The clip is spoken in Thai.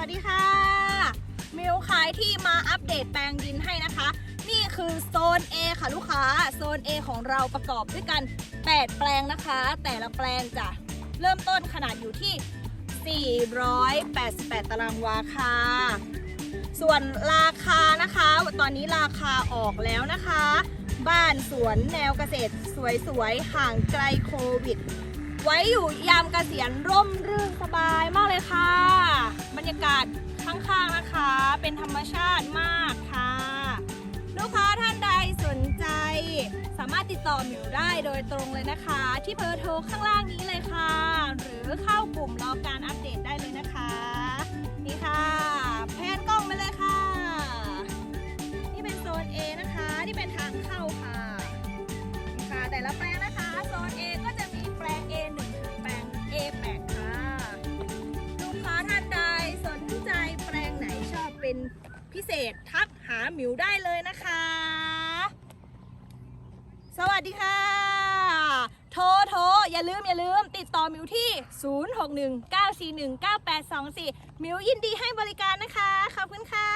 วัสดีค่ะ มิวขายที่มาอัปเดตแปลงดินให้นะคะ นี่คือโซน A ค่ะลูกค้า โซน A ของเราประกอบด้วยกัน 8 แปลงนะคะ แต่ละแปลงจะเริ่มต้นขนาดอยู่ที่ 488 ตารางวาค่ะ ส่วนราคานะคะ ตอนนี้ราคาออกแล้วนะคะ บ้านสวนแนวเกษตรสวยๆ ห่างไกลโควิด ไว้อยู่ยามเกษียณร่มรื่นสบายมากเลยค่ะ ยากาศข้างๆนะคะ เป็นธรรมชาติมากค่ะ ลูกค้าท่านใดสนใจ สามารถติดต่อหมิวได้โดยตรงเลยนะคะ ที่เบอร์โทรข้างล่างนี้เลยค่ะ หรือเข้ากลุ่มรอการอัปเดตได้เลยนะคะ นี่ค่ะแพนกล้องไปเลยค่ะ นี่เป็นโซน A นะคะนี่เป็นทางเข้าค่ะค่ะแต่ละแปลงนะ เป็นพิเศษทักหาหมิวได้เลยนะคะ สวัสดีค่ะ โทรโทรอย่าลืมอย่าลืมติดต่อหมิวที่ 0619419824 หมิวยินดีให้บริการนะคะ ขอบคุณค่ะ